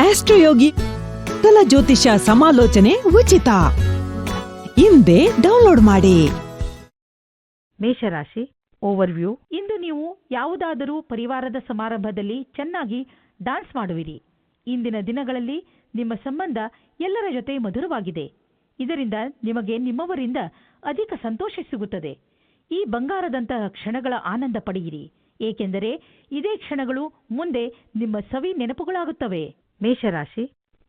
ಆಸ್ಟ್ರೋಯೋಗಿ ಕಲ ಜ್ಯೋತಿಷ ಸಮಾಲೋಚನೆ ಉಚಿತ. ಹಿಂದೆ ಡೌನ್ಲೋಡ್ ಮಾಡಿ. ಮೇಷರಾಶಿ ಓವರ್ವ್ಯೂ. ಇಂದು ನೀವು ಯಾವುದಾದರೂ ಪರಿವಾರದ ಸಮಾರಂಭದಲ್ಲಿ ಚೆನ್ನಾಗಿ ಡಾನ್ಸ್ ಮಾಡುವಿರಿ. ಇಂದಿನ ದಿನಗಳಲ್ಲಿ ನಿಮ್ಮ ಸಂಬಂಧ ಎಲ್ಲರ ಜೊತೆ ಮಧುರವಾಗಿದೆ. ಇದರಿಂದ ನಿಮಗೆ ನಿಮ್ಮವರಿಂದ ಅಧಿಕ ಸಂತೋಷ ಸಿಗುತ್ತದೆ. ಈ ಬಂಗಾರದಂತಹ ಕ್ಷಣಗಳ ಆನಂದ ಪಡೆಯಿರಿ. ಏಕೆಂದರೆ ಇದೇ ಕ್ಷಣಗಳು ಮುಂದೆ ನಿಮ್ಮ ಸವಿ ನೆನಪುಗಳಾಗುತ್ತವೆ. ಮೇಷರಾಶಿ,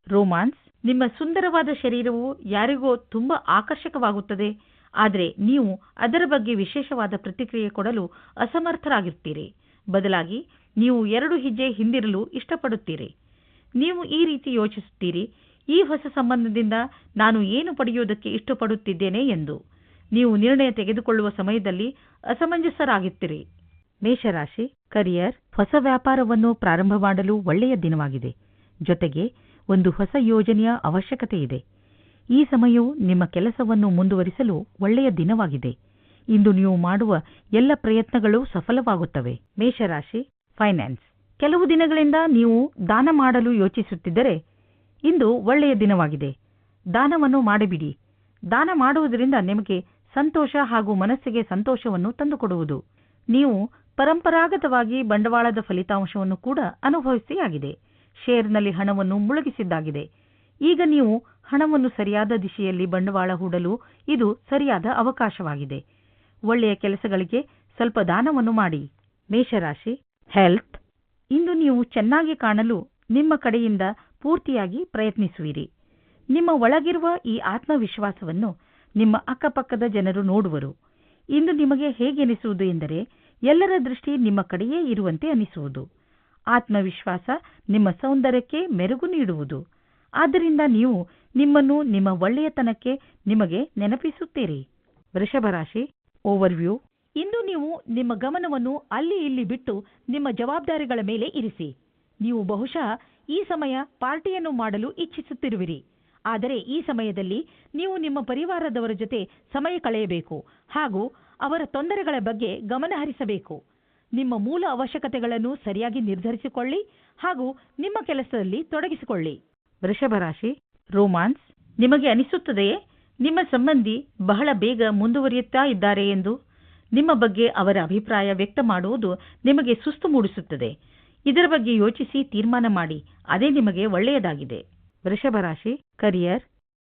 ರೋಮಾನ್ಸ್. ನಿಮ್ಮ ಸುಂದರವಾದ ಶರೀರವು ಯಾರಿಗೋ ತುಂಬಾ ಆಕರ್ಷಕವಾಗುತ್ತದೆ. ಆದರೆ ನೀವು ಅದರ ಬಗ್ಗೆ ವಿಶೇಷವಾದ ಪ್ರತಿಕ್ರಿಯೆ ಕೊಡಲು ಅಸಮರ್ಥರಾಗಿರ್ತೀರಿ. ಬದಲಾಗಿ ನೀವು ಎರಡು ಹೆಜ್ಜೆ ಹಿಂದಿರಲು ಇಷ್ಟಪಡುತ್ತೀರಿ. ನೀವು ಈ ರೀತಿ ಯೋಚಿಸುತ್ತೀರಿ, ಈ ಹೊಸ ಸಂಬಂಧದಿಂದ ನಾನು ಏನು ಪಡೆಯುವುದಕ್ಕೆ ಇಷ್ಟಪಡುತ್ತಿದ್ದೇನೆ ಎಂದು. ನೀವು ನಿರ್ಣಯ ತೆಗೆದುಕೊಳ್ಳುವ ಸಮಯದಲ್ಲಿ ಅಸಮಂಜಸರಾಗಿರ್ತೀರಿ. ಮೇಷರಾಶಿ, ಕರಿಯರ್. ಹೊಸ ವ್ಯಾಪಾರವನ್ನು ಪ್ರಾರಂಭ ಮಾಡಲು ಒಳ್ಳೆಯ ದಿನವಾಗಿದೆ. ಜೊತೆಗೆ ಒಂದು ಹೊಸ ಯೋಜನೆಯ ಅವಶ್ಯಕತೆ ಇದೆ. ಈ ಸಮಯವು ನಿಮ್ಮ ಕೆಲಸವನ್ನು ಮುಂದುವರಿಸಲು ಒಳ್ಳೆಯ ದಿನವಾಗಿದೆ. ಇಂದು ನೀವು ಮಾಡುವ ಎಲ್ಲ ಪ್ರಯತ್ನಗಳು ಸಫಲವಾಗುತ್ತವೆ. ಮೇಷರಾಶಿ, ಫೈನಾನ್ಸ್. ಕೆಲವು ದಿನಗಳಿಂದ ನೀವು ದಾನ ಮಾಡಲು ಯೋಚಿಸುತ್ತಿದ್ದರೆ ಇಂದು ಒಳ್ಳೆಯ ದಿನವಾಗಿದೆ. ದಾನವನ್ನು ಮಾಡಿಬಿಡಿ. ದಾನ ಮಾಡುವುದರಿಂದ ನಿಮಗೆ ಸಂತೋಷ ಹಾಗೂ ಮನಸ್ಸಿಗೆ ಸಂತೋಷವನ್ನು ತಂದುಕೊಡುವುದು. ನೀವು ಪರಂಪರಾಗತವಾಗಿ ಬಂಡವಾಳದ ಫಲಿತಾಂಶವನ್ನು ಕೂಡ ಅನುಭವಿಸಿಯಾಗಿದೆ. ಶೇರ್ನಲ್ಲಿ ಹಣವನ್ನು ಮುಳುಗಿಸಿದ್ದಾಗಿದೆ. ಈಗ ನೀವು ಹಣವನ್ನು ಸರಿಯಾದ ದಿಶೆಯಲ್ಲಿ ಬಂಡವಾಳ ಹೂಡಲು ಇದು ಸರಿಯಾದ ಅವಕಾಶವಾಗಿದೆ. ಒಳ್ಳೆಯ ಕೆಲಸಗಳಿಗೆ ಸ್ವಲ್ಪ ದಾನವನ್ನು ಮಾಡಿ. ಮೇಷರಾಶಿ ಹೆಲ್ತ್ ಇಂದು ನೀವು ಚೆನ್ನಾಗಿ ಕಾಣಲು ನಿಮ್ಮ ಕಡೆಯಿಂದ ಪೂರ್ತಿಯಾಗಿ ಪ್ರಯತ್ನಿಸುವಿರಿ. ನಿಮ್ಮ ಒಳಗಿರುವ ಈ ಆತ್ಮವಿಶ್ವಾಸವನ್ನು ನಿಮ್ಮ ಅಕ್ಕಪಕ್ಕದ ಜನರು ನೋಡುವರು. ಇಂದು ನಿಮಗೆ ಹೇಗೆನಿಸುವುದು ಎಂದರೆ, ಎಲ್ಲರ ದೃಷ್ಟಿ ನಿಮ್ಮ ಕಡೆಯೇ ಇರುವಂತೆ ಅನಿಸುವುದು. ಆತ್ಮವಿಶ್ವಾಸ ನಿಮ್ಮ ಸೌಂದರ್ಯಕ್ಕೆ ಮೆರುಗು ನೀಡುವುದು. ಆದ್ದರಿಂದ ನೀವು ನಿಮ್ಮನ್ನು ನಿಮ್ಮ ಒಳ್ಳೆಯತನಕ್ಕೆ ನಿಮಗೆ ನೆನಪಿಸುತ್ತೀರಿ. ವೃಷಭರಾಶಿ ಓವರ್ವ್ಯೂ ಇಂದು ನೀವು ನಿಮ್ಮ ಗಮನವನ್ನು ಅಲ್ಲಿ ಇಲ್ಲಿ ಬಿಟ್ಟು ನಿಮ್ಮ ಜವಾಬ್ದಾರಿಗಳ ಮೇಲೆ ಇರಿಸಿ. ನೀವು ಬಹುಶಃ ಈ ಸಮಯ ಪಾರ್ಟಿಯನ್ನು ಮಾಡಲು ಇಚ್ಛಿಸುತ್ತಿರುವಿರಿ. ಆದರೆ ಈ ಸಮಯದಲ್ಲಿ ನೀವು ನಿಮ್ಮ ಪರಿವಾರದವರ ಜೊತೆ ಸಮಯ ಕಳೆಯಬೇಕು ಹಾಗೂ ಅವರ ತೊಂದರೆಗಳ ಬಗ್ಗೆ ಗಮನ ಹರಿಸಬೇಕು ನಿಮ್ಮ ಮೂಲ ಅವಶ್ಯಕತೆಗಳನ್ನು ಸರಿಯಾಗಿ ನಿರ್ಧರಿಸಿಕೊಳ್ಳಿ ಹಾಗೂ ನಿಮ್ಮ ಕೆಲಸದಲ್ಲಿ ತೊಡಗಿಸಿಕೊಳ್ಳಿ. ವೃಷಭರಾಶಿ ರೋಮಾನ್ಸ್, ನಿಮಗೆ ಅನಿಸುತ್ತದೆಯೇ? ನಿಮ್ಮ ಸಂಬಂಧಿ ಬಹಳ ಬೇಗ ಮುಂದುವರಿಯುತ್ತಾ ಇದ್ದಾರೆ ಎಂದು ನಿಮ್ಮ ಬಗ್ಗೆ ಅವರ ಅಭಿಪ್ರಾಯ ವ್ಯಕ್ತ ಮಾಡುವುದು ನಿಮಗೆ ಸುಸ್ತು ಮೂಡಿಸುತ್ತದೆ. ಇದರ ಬಗ್ಗೆ ಯೋಚಿಸಿ ತೀರ್ಮಾನ ಮಾಡಿ, ಅದೇ ನಿಮಗೆ ಒಳ್ಳೆಯದಾಗಿದೆ. ವೃಷಭರಾಶಿ ಕರಿಯರ್,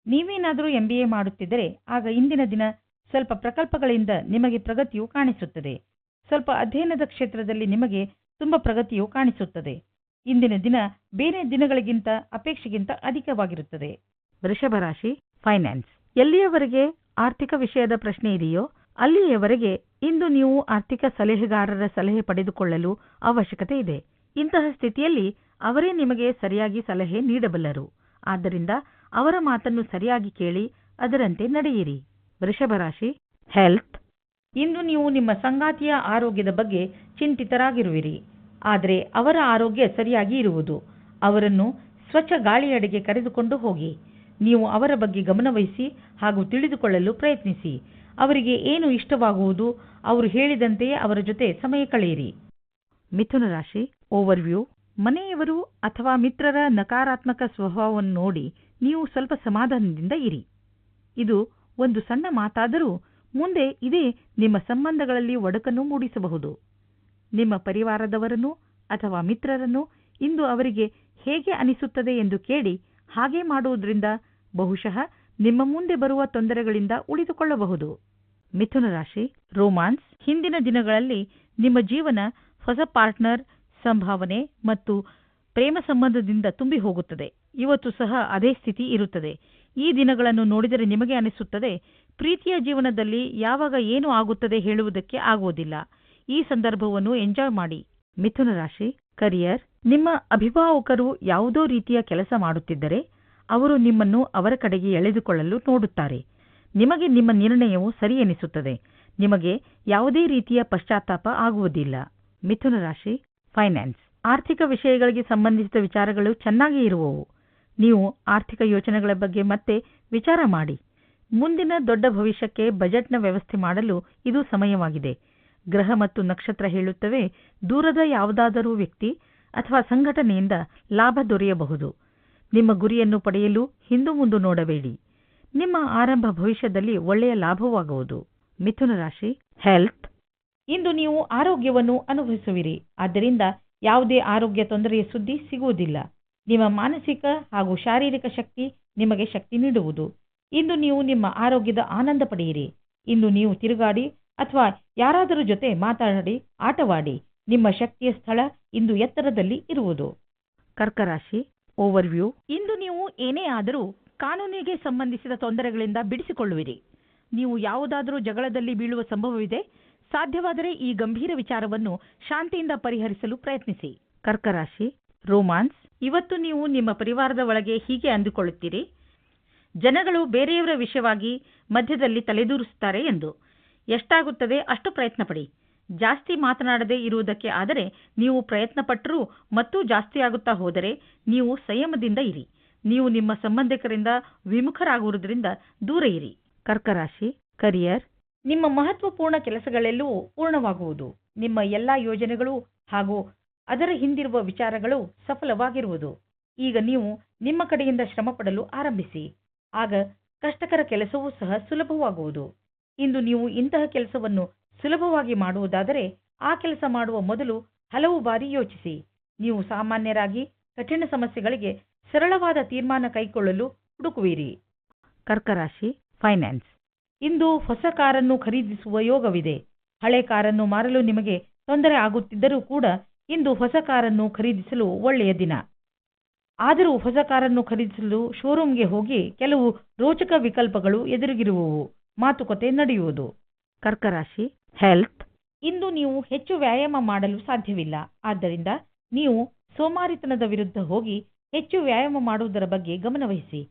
ನೀವೇನಾದರೂ ಎಂಬಿಎ ಮಾಡುತ್ತಿದ್ದರೆ, ಆಗ ಇಂದಿನ ದಿನ ಸ್ವಲ್ಪ ಪ್ರಕಲ್ಪಗಳಿಂದ ನಿಮಗೆ ಪ್ರಗತಿಯು ಕಾಣಿಸುತ್ತದೆ. ಸ್ವಲ್ಪ ಅಧ್ಯಯನದ ಕ್ಷೇತ್ರದಲ್ಲಿ ನಿಮಗೆ ತುಂಬ ಪ್ರಗತಿಯು ಕಾಣಿಸುತ್ತದೆ. ಇಂದಿನ ದಿನ ಬೇರೆ ದಿನಗಳಿಗಿಂತ ಅಪೇಕ್ಷೆಗಿಂತ ಅಧಿಕವಾಗಿರುತ್ತದೆ. ವೃಷಭರಾಶಿ ಫೈನಾನ್ಸ್ ಎಲ್ಲಿಯವರೆಗೆ ಆರ್ಥಿಕ ವಿಷಯದ ಪ್ರಶ್ನೆ ಇದೆಯೋ, ಅಲ್ಲಿಯವರೆಗೆ ಇಂದು ನೀವು ಆರ್ಥಿಕ ಸಲಹೆಗಾರರ ಸಲಹೆ ಪಡೆದುಕೊಳ್ಳಲು ಅವಶ್ಯಕತೆ ಇದೆ. ಇಂತಹ ಸ್ಥಿತಿಯಲ್ಲಿ ಅವರೇ ನಿಮಗೆ ಸರಿಯಾಗಿ ಸಲಹೆ ನೀಡಬಲ್ಲರು. ಆದ್ದರಿಂದ ಅವರ ಮಾತನ್ನು ಸರಿಯಾಗಿ ಕೇಳಿ ಅದರಂತೆ ನಡೆಯಿರಿ. ವೃಷಭ ರಾಶಿ ಹೆಲ್ತ್ ಇಂದು ನೀವು ನಿಮ್ಮ ಸಂಗಾತಿಯ ಆರೋಗ್ಯದ ಬಗ್ಗೆ ಚಿಂತಿತರಾಗಿರುವಿರಿ. ಆದರೆ ಅವರ ಆರೋಗ್ಯ ಸರಿಯಾಗಿ ಇರುವುದು. ಅವರನ್ನು ಸ್ವಚ್ಛ ಗಾಳಿಯಡೆಗೆ ಕರೆದುಕೊಂಡು ಹೋಗಿ. ನೀವು ಅವರ ಬಗ್ಗೆ ಗಮನವಹಿಸಿ ಹಾಗೂ ತಿಳಿದುಕೊಳ್ಳಲು ಪ್ರಯತ್ನಿಸಿ. ಅವರಿಗೆ ಏನು ಇಷ್ಟವಾಗುವುದು ಅವರು ಹೇಳಿದಂತೆಯೇ ಅವರ ಜೊತೆ ಸಮಯ ಕಳೆಯಿರಿ. ಮಿಥುನ ರಾಶಿ ಓವರ್ವ್ಯೂ ಮನೆಯವರು ಅಥವಾ ಮಿತ್ರರ ನಕಾರಾತ್ಮಕ ಸ್ವಭಾವವನ್ನು ನೋಡಿ ನೀವು ಸ್ವಲ್ಪ ಸಮಾಧಾನದಿಂದ ಇರಿ. ಇದು ಒಂದು ಸಣ್ಣ ಮಾತಾದರೂ ಮುಂದೆ ಇದೇ ನಿಮ್ಮ ಸಂಬಂಧಗಳಲ್ಲಿ ಒಡಕನ್ನು ಮೂಡಿಸಬಹುದು. ನಿಮ್ಮ ಪರಿವಾರದವರನ್ನು ಅಥವಾ ಮಿತ್ರರನ್ನು ಇಂದು ಅವರಿಗೆ ಹೇಗೆ ಅನಿಸುತ್ತದೆ ಎಂದು ಕೇಳಿ ಹಾಗೆ ಮಾಡುವುದರಿಂದ ಬಹುಶಃ ನಿಮ್ಮ ಮುಂದೆ ಬರುವ ತೊಂದರೆಗಳಿಂದ ಉಳಿದುಕೊಳ್ಳಬಹುದು. ಮಿಥುನ ರಾಶಿ, ರೋಮಾನ್ಸ್, ಹಿಂದಿನ ದಿನಗಳಲ್ಲಿ ನಿಮ್ಮ ಜೀವನ ಹೊಸ ಪಾರ್ಟ್ನರ್, ಸಂಭಾವನೆ ಮತ್ತು ಪ್ರೇಮ ಸಂಬಂಧದಿಂದ ತುಂಬಿ ಹೋಗುತ್ತದೆ. ಇವತ್ತು ಸಹ ಅದೇ ಸ್ಥಿತಿ ಇರುತ್ತದೆ. ಈ ದಿನಗಳನ್ನು ನೋಡಿದರೆ ನಿಮಗೆ ಅನಿಸುತ್ತದೆ, ಪ್ರೀತಿಯ ಜೀವನದಲ್ಲಿ ಯಾವಾಗ ಏನು ಆಗುತ್ತದೆ ಹೇಳುವುದಕ್ಕೆ ಆಗುವುದಿಲ್ಲ. ಈ ಸಂದರ್ಭವನ್ನು ಎಂಜಾಯ್ ಮಾಡಿ. ಮಿಥುನ ರಾಶಿ, ಕರಿಯರ್, ನಿಮ್ಮ ಅಭಿಭಾವಕರು ಯಾವುದೋ ರೀತಿಯ ಕೆಲಸ ಮಾಡುತ್ತಿದ್ದರೆ, ಅವರು ನಿಮ್ಮನ್ನು ಅವರ ಕಡೆಗೆ ಎಳೆದುಕೊಳ್ಳಲು ನೋಡುತ್ತಾರೆ. ನಿಮಗೆ ನಿಮ್ಮ ನಿರ್ಣಯವು ಸರಿ ಎನಿಸುತ್ತದೆ. ನಿಮಗೆ ಯಾವುದೇ ರೀತಿಯ ಪಶ್ಚಾತ್ತಾಪ ಆಗುವುದಿಲ್ಲ. ಮಿಥುನ ರಾಶಿ, ಫೈನಾನ್ಸ್. ಆರ್ಥಿಕ ವಿಷಯಗಳಿಗೆ ಸಂಬಂಧಿಸಿದ ವಿಚಾರಗಳು ಚೆನ್ನಾಗಿ ಇರುವವು. ನೀವು ಆರ್ಥಿಕ ಯೋಜನೆಗಳ ಬಗ್ಗೆ ಮತ್ತೆ ವಿಚಾರ ಮಾಡಿ. ಮುಂದಿನ ದೊಡ್ಡ ಭವಿಷ್ಯಕ್ಕೆ ಬಜೆಟ್ನ ವ್ಯವಸ್ಥೆ ಮಾಡಲು ಇದು ಸಮಯವಾಗಿದೆ. ಗ್ರಹ ಮತ್ತು ನಕ್ಷತ್ರ ಹೇಳುತ್ತವೆ, ದೂರದ ಯಾವುದಾದರೂ ವ್ಯಕ್ತಿ ಅಥವಾ ಸಂಘಟನೆಯಿಂದ ಲಾಭ ದೊರೆಯಬಹುದು. ನಿಮ್ಮ ಗುರಿಯನ್ನು ಪಡೆಯಲು ಹಿಂದು ಮುಂದು ನೋಡಬೇಡಿ. ನಿಮ್ಮ ಆರಂಭ ಭವಿಷ್ಯದಲ್ಲಿ ಒಳ್ಳೆಯ ಲಾಭವಾಗುವುದು. ಮಿಥುನ ರಾಶಿ ಹೆಲ್ತ್ ಇಂದು ನೀವು ಆರೋಗ್ಯವನ್ನು ಅನುಭವಿಸುವಿರಿ. ಆದ್ದರಿಂದ ಯಾವುದೇ ಆರೋಗ್ಯ ತೊಂದರೆಯ ಸುದ್ದಿ ಸಿಗುವುದಿಲ್ಲ. ನಿಮ್ಮ ಮಾನಸಿಕ ಹಾಗೂ ಶಾರೀರಿಕ ಶಕ್ತಿ ನಿಮಗೆ ಶಕ್ತಿ ನೀಡುವುದು. ಇಂದು ನೀವು ನಿಮ್ಮ ಆರೋಗ್ಯದ ಆನಂದ ಪಡೆಯಿರಿ. ಇಂದು ನೀವು ತಿರುಗಾಡಿ ಅಥವಾ ಯಾರಾದರೂ ಜೊತೆ ಮಾತಾಡಿ ಆಟವಾಡಿ ನಿಮ್ಮ ಶಕ್ತಿಯ ಸ್ಥಳ ಇಂದು ಎತ್ತರದಲ್ಲಿ ಇರುವುದು. ಕರ್ಕರಾಶಿ ಓವರ್ವ್ಯೂ ಇಂದು ನೀವು ಏನೇ ಆದರೂ ಕಾನೂನಿಗೆ ಸಂಬಂಧಿಸಿದ ತೊಂದರೆಗಳಿಂದ ಬಿಡಿಸಿಕೊಳ್ಳುವಿರಿ. ನೀವು ಯಾವುದಾದರೂ ಜಗಳದಲ್ಲಿ ಬೀಳುವ ಸಂಭವವಿದೆ. ಸಾಧ್ಯವಾದರೆ ಈ ಗಂಭೀರ ವಿಚಾರವನ್ನು ಶಾಂತಿಯಿಂದ ಪರಿಹರಿಸಲು ಪ್ರಯತ್ನಿಸಿ. ಕರ್ಕರಾಶಿ ರೋಮಾನ್ಸ್ ಇವತ್ತು ನೀವು ನಿಮ್ಮ ಪರಿವಾರದ ಒಳಗೆ ಹೀಗೆ ಅಂದುಕೊಳ್ಳುತ್ತೀರಿ. ಜನಗಳು ಬೇರೆಯವರ ವಿಷಯವಾಗಿ ಮಧ್ಯದಲ್ಲಿ ತಲೆದೂರಿಸುತ್ತಾರೆ ಎಂದು. ಎಷ್ಟಾಗುತ್ತದೆ ಅಷ್ಟು ಪ್ರಯತ್ನ ಪಡಿ ಜಾಸ್ತಿ ಮಾತನಾಡದೇ ಇರುವುದಕ್ಕೆ ಆದರೆ ನೀವು ಪ್ರಯತ್ನಪಟ್ಟರೂ ಮತ್ತೂ ಜಾಸ್ತಿ ಆಗುತ್ತಾ ಹೋದರೆ ನೀವು ಸಂಯಮದಿಂದ ಇರಿ. ನೀವು ನಿಮ್ಮ ಸಂಬಂಧಿಕರಿಂದ ವಿಮುಖರಾಗುವುದರಿಂದ ದೂರ ಇರಿ. ಕರ್ಕರಾಶಿ ಕರಿಯರ್. ನಿಮ್ಮ ಮಹತ್ವಪೂರ್ಣ ಕೆಲಸಗಳೆಲ್ಲವೂ ಪೂರ್ಣವಾಗುವುದು. ನಿಮ್ಮ ಎಲ್ಲಾ ಯೋಜನೆಗಳು ಹಾಗೂ ಅದರ ಹಿಂದಿರುವ ವಿಚಾರಗಳು ಸಫಲವಾಗಿರುವುದು. ಈಗ ನೀವು ನಿಮ್ಮ ಕಡೆಯಿಂದ ಶ್ರಮಪಡಲು ಆರಂಭಿಸಿ. ಆಗ ಕಷ್ಟಕರ ಕೆಲಸವೂ ಸಹ ಸುಲಭವಾಗುವುದು. ಇಂದು ನೀವು ಇಂತಹ ಕೆಲಸವನ್ನು ಸುಲಭವಾಗಿ ಮಾಡುವುದಾದರೆ ಆ ಕೆಲಸ ಮಾಡುವ ಮೊದಲು ಹಲವು ಬಾರಿ ಯೋಚಿಸಿ. ನೀವು ಸಾಮಾನ್ಯರಾಗಿ ಕಠಿಣ ಸಮಸ್ಯೆಗಳಿಗೆ ಸರಳವಾದ ತೀರ್ಮಾನ ಕೈಗೊಳ್ಳಲು ಹುಡುಕುವಿರಿ. ಕರ್ಕರಾಶಿ, ಫೈನಾನ್ಸ್. ಇಂದು ಹೊಸ ಕಾರನ್ನು ಖರೀದಿಸುವ ಯೋಗವಿದೆ. ಹಳೆ ಕಾರನ್ನು ಮಾರಲು ನಿಮಗೆ ತೊಂದರೆ ಆಗುತ್ತಿದ್ದರೂ ಕೂಡ ಇಂದು ಹೊಸ ಕಾರನ್ನು ಖರೀದಿಸಲು ಒಳ್ಳೆಯ ದಿನ. ಆದರೂ ಹೊಸ ಕಾರನ್ನು ಖರೀದಿಸಲು ಶೋರೂಮ್ಗೆ ಹೋಗಿ ಕೆಲವು ರೋಚಕ ವಿಕಲ್ಪಗಳು ಎದುರಿಗಿರುವವು. ಮಾತುಕತೆ ನಡೆಯುವುದು. ಕರ್ಕರಾಶಿ ಹೆಲ್ತ್ ಇಂದು ನೀವು ಹೆಚ್ಚು ವ್ಯಾಯಾಮ ಮಾಡಲು ಸಾಧ್ಯವಿಲ್ಲ. ಆದ್ದರಿಂದ ನೀವು ಸೋಮಾರಿತನದ ವಿರುದ್ಧ ಹೋಗಿ ಹೆಚ್ಚು ವ್ಯಾಯಾಮ ಮಾಡುವುದರ ಬಗ್ಗೆ ಗಮನವಹಿಸಿ.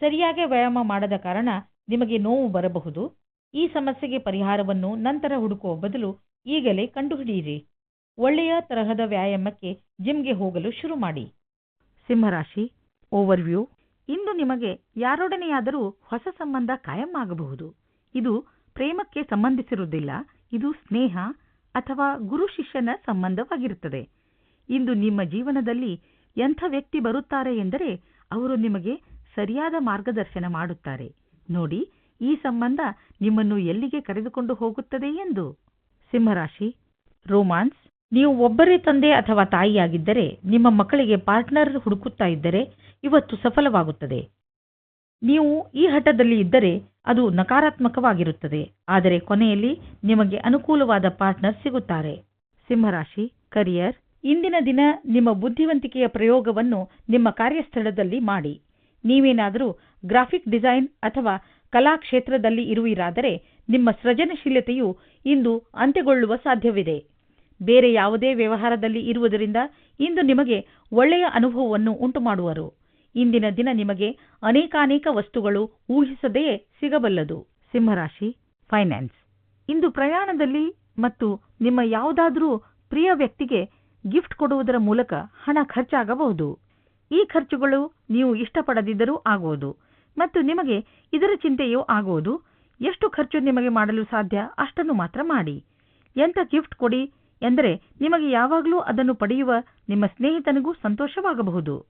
ಸರಿಯಾಗಿ ವ್ಯಾಯಾಮ ಮಾಡದ ಕಾರಣ ನಿಮಗೆ ನೋವು ಬರಬಹುದು. ಈ ಸಮಸ್ಯೆಗೆ ಪರಿಹಾರವನ್ನು ನಂತರ ಹುಡುಕುವ ಬದಲು ಈಗಲೇ ಕಂಡುಹಿಡಿಯಿರಿ. ಒಳ್ಳೆಯ ತರಹದ ವ್ಯಾಯಾಮಕ್ಕೆ ಜಿಮ್ಗೆ ಹೋಗಲು ಶುರು ಮಾಡಿ. ಸಿಂಹರಾಶಿ ಓವರ್ವ್ಯೂ ಇಂದು ನಿಮಗೆ ಯಾರೊಡನೆಯಾದರೂ ಹೊಸ ಸಂಬಂಧ ಕಾಯಂ ಆಗಬಹುದು. ಇದು ಪ್ರೇಮಕ್ಕೆ ಸಂಬಂಧಿಸಿರುವುದಿಲ್ಲ, ಇದು ಸ್ನೇಹ ಅಥವಾ ಗುರು ಶಿಷ್ಯನ ಸಂಬಂಧವಾಗಿರುತ್ತದೆ. ಇಂದು ನಿಮ್ಮ ಜೀವನದಲ್ಲಿ ಎಂಥ ವ್ಯಕ್ತಿ ಬರುತ್ತಾರೆ ಎಂದರೆ ಅವರು ನಿಮಗೆ ಸರಿಯಾದ ಮಾರ್ಗದರ್ಶನ ಮಾಡುತ್ತಾರೆ. ನೋಡಿ, ಈ ಸಂಬಂಧ ನಿಮ್ಮನ್ನು ಎಲ್ಲಿಗೆ ಕರೆದುಕೊಂಡು ಹೋಗುತ್ತದೆ ಎಂದು. ಸಿಂಹರಾಶಿ ರೋಮಾನ್ಸ್ ನೀವು ಒಬ್ಬರೇ ತಂದೆ ಅಥವಾ ತಾಯಿಯಾಗಿದ್ದರೆ, ನಿಮ್ಮ ಮಕ್ಕಳಿಗೆ ಪಾರ್ಟ್ನರ್ ಹುಡುಕುತ್ತಾ ಇದ್ದರೆ, ಇವತ್ತು ಸಫಲವಾಗುತ್ತದೆ. ನೀವು ಈ ಹಠದಲ್ಲಿ ಇದ್ದರೆ, ಅದು ನಕಾರಾತ್ಮಕವಾಗಿರುತ್ತದೆ. ಆದರೆ ಕೊನೆಯಲ್ಲಿ ನಿಮಗೆ ಅನುಕೂಲವಾದ ಪಾರ್ಟ್ನರ್ ಸಿಗುತ್ತಾರೆ. ಸಿಂಹರಾಶಿ, ಕರಿಯರ್, ಇಂದಿನ ದಿನ ನಿಮ್ಮ ಬುದ್ಧಿವಂತಿಕೆಯ ಪ್ರಯೋಗವನ್ನು ನಿಮ್ಮ ಕಾರ್ಯಸ್ಥಳದಲ್ಲಿ ಮಾಡಿ. ನೀವೇನಾದರೂ ಗ್ರಾಫಿಕ್ ಡಿಸೈನ್ ಅಥವಾ ಕಲಾ ಕ್ಷೇತ್ರದಲ್ಲಿ ಇರುವಿರಾದರೆ, ನಿಮ್ಮ ಸೃಜನಶೀಲತೆಯು ಇಂದು ಅಂತ್ಯಗೊಳ್ಳುವ ಸಾಧ್ಯವಿದೆ. ಬೇರೆ ಯಾವುದೇ ವ್ಯವಹಾರದಲ್ಲಿ ಇರುವುದರಿಂದ ಇಂದು ನಿಮಗೆ ಒಳ್ಳೆಯ ಅನುಭವವನ್ನು ಉಂಟುಮಾಡುವರು. ಇಂದಿನ ದಿನ ನಿಮಗೆ ಅನೇಕಾನೇಕ ವಸ್ತುಗಳು ಊಹಿಸದೆಯೇ ಸಿಗಬಲ್ಲದು. ಸಿಂಹರಾಶಿ ಫೈನಾನ್ಸ್ ಇಂದು ಪ್ರಯಾಣದಲ್ಲಿ ಮತ್ತು ನಿಮ್ಮ ಯಾವುದಾದರೂ ಪ್ರಿಯ ವ್ಯಕ್ತಿಗೆ ಗಿಫ್ಟ್ ಕೊಡುವುದರ ಮೂಲಕ ಹಣ ಖರ್ಚಾಗಬಹುದು. ಈ ಖರ್ಚುಗಳು ನೀವು ಇಷ್ಟಪಡದಿದ್ದರೂ ಆಗುವುದು ಮತ್ತು ನಿಮಗೆ ಇದರ ಚಿಂತೆಯೂ ಆಗುವುದು. ಎಷ್ಟು ಖರ್ಚು ನಿಮಗೆ ಮಾಡಲು ಸಾಧ್ಯ ಅಷ್ಟನ್ನು ಮಾತ್ರ ಮಾಡಿ. ಎಂಥ ಗಿಫ್ಟ್ ಕೊಡಿ ಎಂದರೆ ನಿಮಗೆ ಯಾವಾಗಲೂ ಅದನ್ನು ಪಡೆಯುವ ನಿಮ್ಮ ಸ್ನೇಹಿತನಿಗೂ ಸಂತೋಷವಾಗಬಹುದು.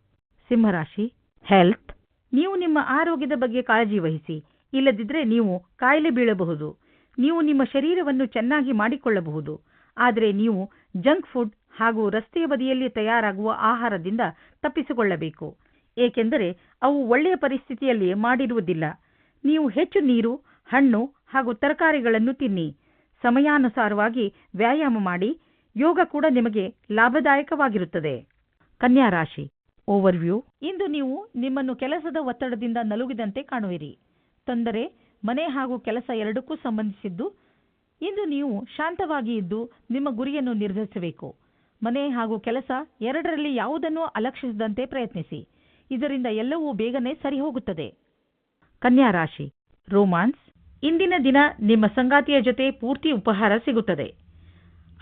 ಸಿಂಹರಾಶಿ ಹೆಲ್ತ್ ನೀವು ನಿಮ್ಮ ಆರೋಗ್ಯದ ಬಗ್ಗೆ ಕಾಳಜಿ ವಹಿಸಿ. ಇಲ್ಲದಿದ್ದರೆ ನೀವು ಕಾಯಿಲೆ ಬೀಳಬಹುದು. ನೀವು ನಿಮ್ಮ ಶರೀರವನ್ನು ಚೆನ್ನಾಗಿ ಮಾಡಿಕೊಳ್ಳಬಹುದು. ಆದರೆ ನೀವು ಜಂಕ್ ಫುಡ್ ಹಾಗೂ ರಸ್ತೆಯ ಬದಿಯಲ್ಲಿ ತಯಾರಾಗುವ ಆಹಾರದಿಂದ ತಪ್ಪಿಸಿಕೊಳ್ಳಬೇಕು. ಏಕೆಂದರೆ ಅವು ಒಳ್ಳೆಯ ಪರಿಸ್ಥಿತಿಯಲ್ಲಿ ಮಾಡಿರುವುದಿಲ್ಲ. ನೀವು ಹೆಚ್ಚು ನೀರು, ಹಣ್ಣು ಹಾಗೂ ತರಕಾರಿಗಳನ್ನು ತಿನ್ನಿ. ಸಮಯಾನುಸಾರವಾಗಿ ವ್ಯಾಯಾಮ ಮಾಡಿ ಯೋಗ ಕೂಡ ನಿಮಗೆ ಲಾಭದಾಯಕವಾಗಿರುತ್ತದೆ. ಕನ್ಯಾ ರಾಶಿ ಓವರ್ವ್ಯೂ ಇಂದು ನೀವು ನಿಮ್ಮನ್ನು ಕೆಲಸದ ಒತ್ತಡದಿಂದ ನಲುಗಿದಂತೆ ಕಾಣುವಿರಿ. ತೊಂದರೆ, ಮನೆ ಹಾಗೂ ಕೆಲಸ ಎರಡಕ್ಕೂ ಸಂಬಂಧಿಸಿದ್ದು, ಇಂದು ನೀವು ಶಾಂತವಾಗಿ ಇದ್ದು ನಿಮ್ಮ ಗುರಿಯನ್ನು ನಿರ್ಧರಿಸಬೇಕು. ಮನೆ ಹಾಗೂ ಕೆಲಸ ಎರಡರಲ್ಲಿ ಯಾವುದನ್ನೂ ಅಲಕ್ಷಿಸದಂತೆ ಪ್ರಯತ್ನಿಸಿ. ಇದರಿಂದ ಎಲ್ಲವೂ ಬೇಗನೆ ಸರಿ ಹೋಗುತ್ತದೆ ಕನ್ಯಾ ರಾಶಿ ರೋಮಾನ್ಸ್ ಇಂದಿನ ದಿನ ನಿಮ್ಮ ಸಂಗಾತಿಯ ಜೊತೆ ಪೂರ್ತಿ ಉಪಹಾರ ಸಿಗುತ್ತದೆ.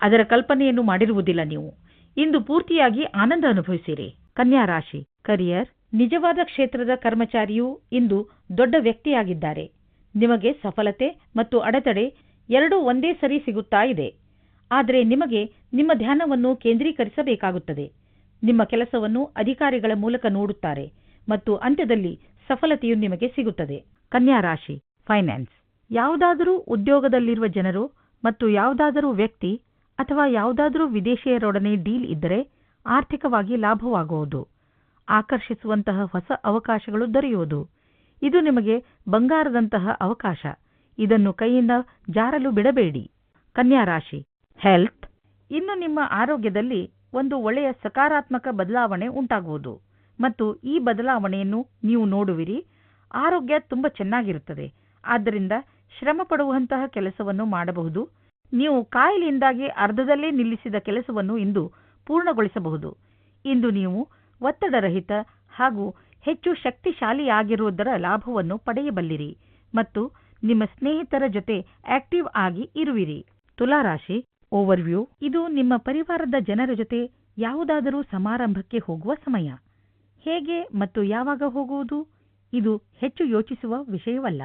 ಅದರ ಕಲ್ಪನೆಯನ್ನು ಮಾಡಿರುವುದಿಲ್ಲ ನೀವು. ಇಂದು ಪೂರ್ತಿಯಾಗಿ ಆನಂದ ಅನುಭವಿಸಿರಿ. ಕನ್ಯಾ ರಾಶಿ, ಕರಿಯರ್, ನಿಜವಾದ ಕ್ಷೇತ್ರದ ಕರ್ಮಚಾರಿಯು ಇಂದು ದೊಡ್ಡ ವ್ಯಕ್ತಿಯಾಗಿದ್ದಾರೆ. ನಿಮಗೆ ಸಫಲತೆ ಮತ್ತು ಅಡೆತಡೆ ಎರಡೂ ಒಂದೇ ಸರಿ ಸಿಗುತ್ತಾ ಇದೆ. ಆದರೆ ನಿಮಗೆ ನಿಮ್ಮ ಧ್ಯಾನವನ್ನು ಕೇಂದ್ರೀಕರಿಸಬೇಕಾಗುತ್ತದೆ. ನಿಮ್ಮ ಕೆಲಸವನ್ನು ಅಧಿಕಾರಿಗಳ ಮೂಲಕ ನೋಡುತ್ತಾರೆ ಮತ್ತು ಅಂತ್ಯದಲ್ಲಿ ಸಫಲತೆಯು ನಿಮಗೆ ಸಿಗುತ್ತದೆ. ಕನ್ಯಾ ರಾಶಿ, ಫೈನಾನ್ಸ್. ಯಾವುದಾದರೂ ಉದ್ಯೋಗದಲ್ಲಿರುವ ಜನರು ಮತ್ತು ಯಾವುದಾದರೂ ವ್ಯಕ್ತಿ ಅಥವಾ ಯಾವುದಾದರೂ ವಿದೇಶಿಯರೊಡನೆ ಡೀಲ್ ಇದ್ದರೆ ಆರ್ಥಿಕವಾಗಿ ಲಾಭವಾಗುವುದು. ಆಕರ್ಷಿಸುವಂತಹ ಹೊಸ ಅವಕಾಶಗಳು ದೊರೆಯುವುದು. ಇದು ನಿಮಗೆ ಬಂಗಾರದಂತಹ ಅವಕಾಶ. ಇದನ್ನು ಕೈಯಿಂದ ಜಾರಲು ಬಿಡಬೇಡಿ. ಕನ್ಯಾ ರಾಶಿ. ಹೆಲ್ತ್. ಇನ್ನು ನಿಮ್ಮ ಆರೋಗ್ಯದಲ್ಲಿ ಒಂದು ಒಳ್ಳೆಯ ಸಕಾರಾತ್ಮಕ ಬದಲಾವಣೆ ಉಂಟಾಗುವುದು. ಮತ್ತು ಈ ಬದಲಾವಣೆಯನ್ನು ನೀವು ನೋಡುವಿರಿ. ಆರೋಗ್ಯ ತುಂಬಾ ಚೆನ್ನಾಗಿರುತ್ತದೆ. ಆದ್ದರಿಂದ ಶ್ರಮ ಪಡುವಂತಹ ಕೆಲಸವನ್ನು ಮಾಡಬಹುದು. ನೀವು ಕಾಯಿಲೆಯಿಂದಾಗಿ ಅರ್ಧದಲ್ಲೇ ನಿಲ್ಲಿಸಿದ ಕೆಲಸವನ್ನು ಇಂದು ಪೂರ್ಣಗೊಳಿಸಬಹುದು. ಇಂದು ನೀವು ಒತ್ತಡರಹಿತ ಹಾಗೂ ಹೆಚ್ಚು ಶಕ್ತಿಶಾಲಿಯಾಗಿರುವುದರ ಲಾಭವನ್ನು ಪಡೆಯಬಲ್ಲಿರಿ ಮತ್ತು ನಿಮ್ಮ ಸ್ನೇಹಿತರ ಜೊತೆ ಆಕ್ಟಿವ್ ಆಗಿ ಇರುವಿರಿ. ತುಲಾರಾಶಿ, ಓವರ್ವ್ಯೂ. ಇದು ನಿಮ್ಮ ಪರಿವಾರದ ಜನರ ಜೊತೆ ಯಾವುದಾದರೂ ಸಮಾರಂಭಕ್ಕೆ ಹೋಗುವ ಸಮಯ. ಹೇಗೆ ಮತ್ತು ಯಾವಾಗ ಹೋಗುವುದು? ಇದು ಹೆಚ್ಚು ಯೋಚಿಸುವ ವಿಷಯವಲ್ಲ.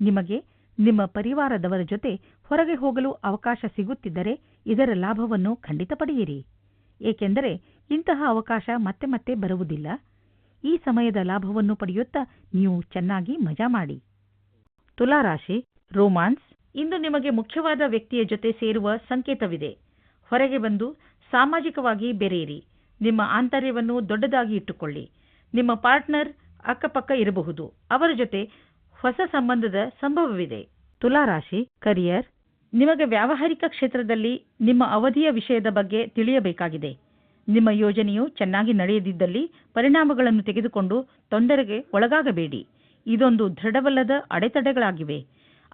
ನಿಮಗೆ ನಿಮ್ಮ ಪರಿವಾರದವರ ಜೊತೆ ಹೊರಗೆ ಹೋಗಲು ಅವಕಾಶ ಸಿಗುತ್ತಿದ್ದರೆ ಇದರ ಲಾಭವನ್ನು ಖಂಡಿತ ಪಡೆಯಿರಿ. ಏಕೆಂದರೆ ಇಂತಹ ಅವಕಾಶ ಮತ್ತೆ ಮತ್ತೆ ಬರುವುದಿಲ್ಲ. ಈ ಸಮಯದ ಲಾಭವನ್ನು ಪಡೆಯುತ್ತಾ ನೀವು ಚೆನ್ನಾಗಿ ಮಜಾ ಮಾಡಿ. ತುಲಾರಾಶಿ, ರೋಮಾನ್ಸ್. ಇಂದು ನಿಮಗೆ ಮುಖ್ಯವಾದ ವ್ಯಕ್ತಿಯ ಜೊತೆ ಸೇರುವ ಸಂಕೇತವಿದೆ. ಹೊರಗೆ ಬಂದು ಸಾಮಾಜಿಕವಾಗಿ ಬೆರೆಯಿರಿ. ನಿಮ್ಮ ಆಂತರ್ಯವನ್ನು ದೊಡ್ಡದಾಗಿ ಇಟ್ಟುಕೊಳ್ಳಿ. ನಿಮ್ಮ ಪಾರ್ಟ್ನರ್ ಅಕ್ಕಪಕ್ಕ ಇರಬಹುದು. ಅವರ ಜೊತೆ ಹೊಸ ಸಂಬಂಧದ ಸಂಭವವಿದೆ. ತುಲಾರಾಶಿ ಕರಿಯರ್ ನಿಮಗೆ ವ್ಯಾವಹಾರಿಕ ಕ್ಷೇತ್ರದಲ್ಲಿ ನಿಮ್ಮ ಅವಧಿಯ ವಿಷಯದ ಬಗ್ಗೆ ತಿಳಿಯಬೇಕಾಗಿದೆ. ನಿಮ್ಮ ಯೋಜನೆಯು ಚೆನ್ನಾಗಿ ನಡೆಯದಿದ್ದಲ್ಲಿ ಪರಿಣಾಮಗಳನ್ನು ತೆಗೆದುಕೊಂಡು ತೊಂದರೆಗೆ ಒಳಗಾಗಬೇಡಿ. ಇದೊಂದು ದೃಢವಲ್ಲದ ಅಡೆತಡೆಗಳಾಗಿವೆ.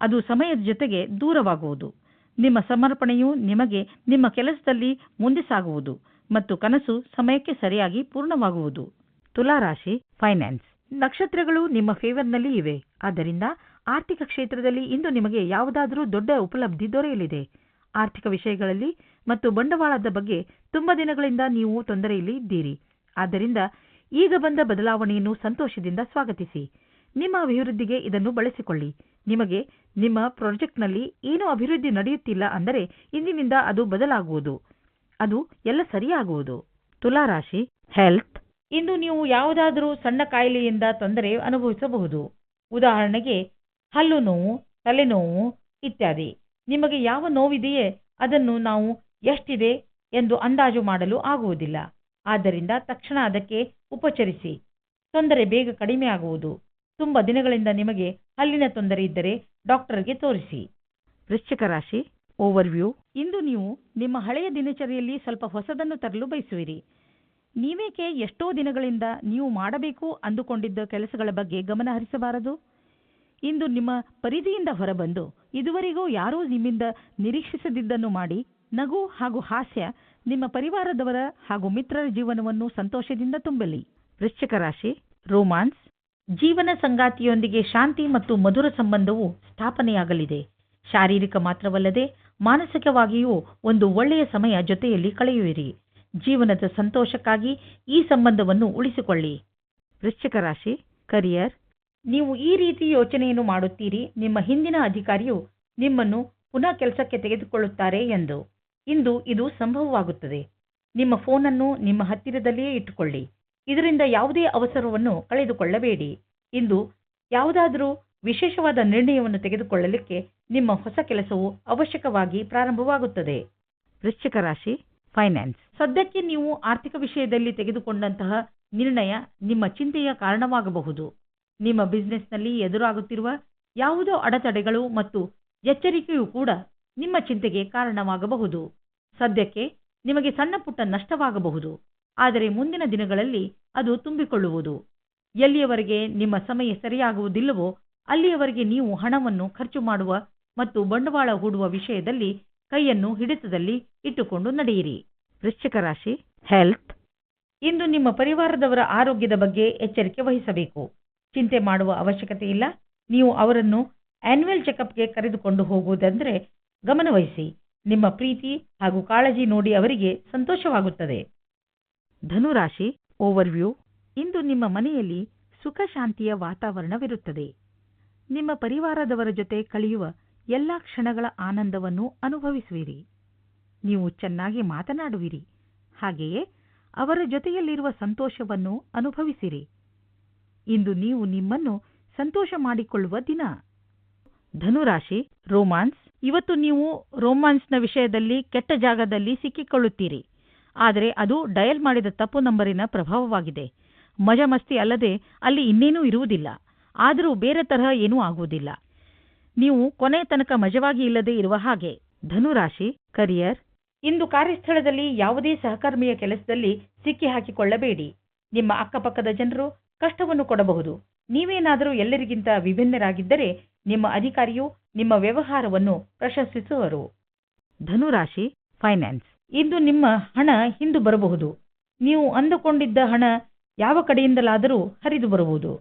ಅದು ಸಮಯದ ಜೊತೆಗೆ ದೂರವಾಗುವುದು. ನಿಮ್ಮ ಸಮರ್ಪಣೆಯು ನಿಮಗೆ ನಿಮ್ಮ ಕೆಲಸದಲ್ಲಿ ಮುಂದೆ ಸಾಗುವುದು ಮತ್ತು ಕನಸು ಸಮಯಕ್ಕೆ ಸರಿಯಾಗಿ ಪೂರ್ಣವಾಗುವುದು. ತುಲಾರಾಶಿ ಫೈನಾನ್ಸ್ ನಕ್ಷತ್ರಗಳು ನಿಮ್ಮ ಫೇವರ್ನಲ್ಲಿ ಇವೆ. ಆದ್ದರಿಂದ ಆರ್ಥಿಕ ಕ್ಷೇತ್ರದಲ್ಲಿ ಇಂದು ನಿಮಗೆ ಯಾವುದಾದರೂ ದೊಡ್ಡ ಉಪಲಬ್ಧಿ ದೊರೆಯಲಿದೆ. ಆರ್ಥಿಕ ವಿಷಯಗಳಲ್ಲಿ ಮತ್ತು ಬಂಡವಾಳದ ಬಗ್ಗೆ ತುಂಬಾ ದಿನಗಳಿಂದ ನೀವು ತೊಂದರೆಯಲ್ಲಿ ಇದ್ದೀರಿ. ಆದ್ದರಿಂದ ಈಗ ಬಂದ ಬದಲಾವಣೆಯನ್ನು ಸಂತೋಷದಿಂದ ಸ್ವಾಗತಿಸಿ. ನಿಮ್ಮ ಅಭಿವೃದ್ಧಿಗೆ ಇದನ್ನು ಬಳಸಿಕೊಳ್ಳಿ. ನಿಮಗೆ ನಿಮ್ಮ ಪ್ರಾಜೆಕ್ಟ್ನಲ್ಲಿ ಏನೂ ಅಭಿವೃದ್ಧಿ ನಡೆಯುತ್ತಿಲ್ಲ ಅಂದರೆ ಇಂದಿನಿಂದ ಅದು ಬದಲಾಗುವುದು. ಅದು ಎಲ್ಲ ಸರಿಯಾಗುವುದು. ತುಲಾರಾಶಿ ಹೆಲ್ತ್ ಇಂದು ನೀವು ಯಾವುದಾದರೂ ಸಣ್ಣ ಕಾಯಿಲೆಯಿಂದ ತೊಂದರೆ ಅನುಭವಿಸಬಹುದು. ಉದಾಹರಣೆಗೆ ಹಲ್ಲು ನೋವು ತಲೆನೋವು ಇತ್ಯಾದಿ. ನಿಮಗೆ ಯಾವ ನೋವಿದೆಯೇ ಅದನ್ನು ನಾವು ಎಷ್ಟಿದೆ ಎಂದು ಅಂದಾಜು ಮಾಡಲು ಆಗುವುದಿಲ್ಲ. ಆದ್ದರಿಂದ ತಕ್ಷಣ ಅದಕ್ಕೆ ಉಪಚರಿಸಿ. ತೊಂದರೆ ಬೇಗ ಕಡಿಮೆ ಆಗುವುದು. ತುಂಬ ದಿನಗಳಿಂದ ನಿಮಗೆ ಹಲ್ಲಿನ ತೊಂದರೆ ಇದ್ದರೆ ಡಾಕ್ಟರ್ಗೆ ತೋರಿಸಿ. ವೃಶ್ಚಿಕ ರಾಶಿ ಓವರ್ವ್ಯೂ ಇಂದು ನೀವು ನಿಮ್ಮ ಹಳೆಯ ದಿನಚರಿಯಲ್ಲಿ ಸ್ವಲ್ಪ ಹೊಸದನ್ನು ತರಲು ಬಯಸುವಿರಿ. ನೀವೇಕೆ ಎಷ್ಟೋ ದಿನಗಳಿಂದ ನೀವು ಮಾಡಬೇಕು ಅಂದುಕೊಂಡಿದ್ದ ಕೆಲಸಗಳ ಬಗ್ಗೆ ಗಮನ ಹರಿಸಬಾರದು? ಇಂದು ನಿಮ್ಮ ಪರಿಧಿಯಿಂದ ಹೊರಬಂದು ಇದುವರೆಗೂ ಯಾರೂ ನಿಮ್ಮಿಂದ ನಿರೀಕ್ಷಿಸದಿದ್ದನ್ನು ಮಾಡಿ ನಗು ಹಾಗೂ ಹಾಸ್ಯ ನಿಮ್ಮ ಪರಿವಾರದವರ ಹಾಗೂ ಮಿತ್ರರ ಜೀವನವನ್ನು ಸಂತೋಷದಿಂದ ತುಂಬಲಿ. ವೃಶ್ಚಿಕ ರಾಶಿ, ರೋಮಾನ್ಸ್, ಜೀವನ ಸಂಗಾತಿಯೊಂದಿಗೆ ಶಾಂತಿ ಮತ್ತು ಮಧುರ ಸಂಬಂಧವು ಸ್ಥಾಪನೆಯಾಗಲಿದೆ. ಶಾರೀರಿಕ ಮಾತ್ರವಲ್ಲದೆ ಮಾನಸಿಕವಾಗಿಯೂ ಒಂದು ಒಳ್ಳೆಯ ಸಮಯ ಜೊತೆಯಲ್ಲಿ ಕಳೆಯುವಿರಿ. ಜೀವನದ ಸಂತೋಷಕ್ಕಾಗಿ ಈ ಸಂಬಂಧವನ್ನು ಉಳಿಸಿಕೊಳ್ಳಿ. ವೃಶ್ಚಿಕ ರಾಶಿ ಕರಿಯರ್ ನೀವು ಈ ರೀತಿ ಯೋಚನೆಯನ್ನು ಮಾಡುತ್ತೀರಿ. ನಿಮ್ಮ ಹಿಂದಿನ ಅಧಿಕಾರಿಯು ನಿಮ್ಮನ್ನು ಪುನಃ ಕೆಲಸಕ್ಕೆ ತೆಗೆದುಕೊಳ್ಳುತ್ತಾರೆ ಎಂದು. ಇಂದು ಇದು ಸಂಭವವಾಗುತ್ತದೆ. ನಿಮ್ಮ ಫೋನನ್ನು ನಿಮ್ಮ ಹತ್ತಿರದಲ್ಲಿಯೇ ಇಟ್ಟುಕೊಳ್ಳಿ. ಇದರಿಂದ ಯಾವುದೇ ಅವಸರವನ್ನು ಕಳೆದುಕೊಳ್ಳಬೇಡಿ. ಇಂದು ಯಾವುದಾದರೂ ವಿಶೇಷವಾದ ನಿರ್ಣಯವನ್ನು ತೆಗೆದುಕೊಳ್ಳಲಿಕ್ಕೆ ನಿಮ್ಮ ಹೊಸ ಕೆಲಸವು ಅವಶ್ಯಕವಾಗಿ ಪ್ರಾರಂಭವಾಗುತ್ತದೆ. ವೃಶ್ಚಿಕ ರಾಶಿ ಫೈನಾನ್ಸ್ ಸದ್ಯಕ್ಕೆ ನೀವು ಆರ್ಥಿಕ ವಿಷಯದಲ್ಲಿ ತೆಗೆದುಕೊಂಡಂತಹ ನಿರ್ಣಯ ನಿಮ್ಮ ಚಿಂತೆಯ ಕಾರಣವಾಗಬಹುದು. ನಿಮ್ಮ ಬಿಸ್ನೆಸ್ನಲ್ಲಿ ಎದುರಾಗುತ್ತಿರುವ ಯಾವುದೋ ಅಡೆತಡೆಗಳು ಮತ್ತು ಎಚ್ಚರಿಕೆಯೂ ಕೂಡ ನಿಮ್ಮ ಚಿಂತೆಗೆ ಕಾರಣವಾಗಬಹುದು. ಸದ್ಯಕ್ಕೆ ನಿಮಗೆ ಸಣ್ಣ ಪುಟ್ಟ ನಷ್ಟವಾಗಬಹುದು. ಆದರೆ ಮುಂದಿನ ದಿನಗಳಲ್ಲಿ ಅದು ತುಂಬಿಕೊಳ್ಳುವುದು. ಎಲ್ಲಿಯವರೆಗೆ ನಿಮ್ಮ ಸಮಯ ಸರಿಯಾಗುವುದಿಲ್ಲವೋ ಅಲ್ಲಿಯವರೆಗೆ ನೀವು ಹಣವನ್ನು ಖರ್ಚು ಮಾಡುವ ಮತ್ತು ಬಂಡವಾಳ ಹೂಡುವ ವಿಷಯದಲ್ಲಿ ಕೈಯನ್ನು ಹಿಡಿತದಲ್ಲಿ ಇಟ್ಟುಕೊಂಡು ನಡೆಯಿರಿ. ವೃಶ್ಚಿಕ ರಾಶಿ ಹೆಲ್ತ್ ಇಂದು ನಿಮ್ಮ ಪರಿವಾರದವರ ಆರೋಗ್ಯದ ಬಗ್ಗೆ ಎಚ್ಚರಿಕೆ ವಹಿಸಬೇಕು. ಚಿಂತೆ ಮಾಡುವ ಅವಶ್ಯಕತೆ ಇಲ್ಲ. ನೀವು ಅವರನ್ನು ಆನ್ಯುವಲ್ ಚೆಕಪ್ಗೆ ಕರೆದುಕೊಂಡು ಹೋಗುವುದಂದ್ರೆ ಗಮನವಹಿಸಿ. ನಿಮ್ಮ ಪ್ರೀತಿ ಹಾಗೂ ಕಾಳಜಿ ನೋಡಿ ಅವರಿಗೆ ಸಂತೋಷವಾಗುತ್ತದೆ. ಧನುರಾಶಿ ಓವರ್ವ್ಯೂ ಇಂದು ನಿಮ್ಮ ಮನೆಯಲ್ಲಿ ಸುಖ ಶಾಂತಿಯ ವಾತಾವರಣವಿರುತ್ತದೆ. ನಿಮ್ಮ ಪರಿವಾರದವರ ಜೊತೆ ಕಳೆಯುವ ಎಲ್ಲಾ ಕ್ಷಣಗಳ ಆನಂದವನ್ನು ಅನುಭವಿಸುವಿರಿ. ನೀವು ಚೆನ್ನಾಗಿ ಮಾತನಾಡುವಿರಿ. ಹಾಗೆಯೇ ಅವರ ಜೊತೆಯಲ್ಲಿರುವ ಸಂತೋಷವನ್ನು ಅನುಭವಿಸಿರಿ. ಇಂದು ನೀವು ನಿಮ್ಮನ್ನು ಸಂತೋಷ ಮಾಡಿಕೊಳ್ಳುವ ದಿನ. ಧನುರಾಶಿ, ರೋಮಾನ್ಸ್. ಇವತ್ತು ನೀವು ರೋಮಾನ್ಸ್ನ ವಿಷಯದಲ್ಲಿ ಕೆಟ್ಟ ಜಾಗದಲ್ಲಿ ಸಿಕ್ಕಿಕೊಳ್ಳುತ್ತೀರಿ. ಆದರೆ ಅದು ಡಯಲ್ ಮಾಡಿದ ತಪ್ಪು ನಂಬರಿನ ಪ್ರಭಾವವಾಗಿದೆ. ಮಜಮಸ್ತಿ ಅಲ್ಲದೆ ಅಲ್ಲಿ ಇನ್ನೇನೂ ಇರುವುದಿಲ್ಲ. ಆದರೂ ಬೇರೆ ತರಹ ಏನೂ ಆಗುವುದಿಲ್ಲ. ನೀವು ಕೊನೆ ತನಕ ಮಜವಾಗಿ ಇಲ್ಲದೆ ಇರುವ ಹಾಗೆ ಧನುರಾಶಿ ಕರಿಯರ್ ಇಂದು ಕಾರ್ಯಸ್ಥಳದಲ್ಲಿ ಯಾವುದೇ ಸಹಕರ್ಮಿಯ ಕೆಲಸದಲ್ಲಿ ಸಿಕ್ಕಿ ಹಾಕಿಕೊಳ್ಳಬೇಡಿ. ನಿಮ್ಮ ಅಕ್ಕಪಕ್ಕದ ಜನರು ಕಷ್ಟವನ್ನು ಕೊಡಬಹುದು. ನೀವೇನಾದರೂ ಎಲ್ಲರಿಗಿಂತ ವಿಭಿನ್ನರಾಗಿದ್ದರೆ ನಿಮ್ಮ ಅಧಿಕಾರಿಯು ನಿಮ್ಮ ವ್ಯವಹಾರವನ್ನು ಪ್ರಶಂಸಿಸುವರು. ಧನುರಾಶಿ ಫೈನಾನ್ಸ್ ಇಂದು ನಿಮ್ಮ ಹಣ ಹಿಂದು ಬರಬಹುದು. ನೀವು ಅಂದುಕೊಂಡಿದ್ದ ಹಣ ಯಾವ ಕಡೆಯಿಂದಲಾದರೂ ಹರಿದು ಬರುವುದು.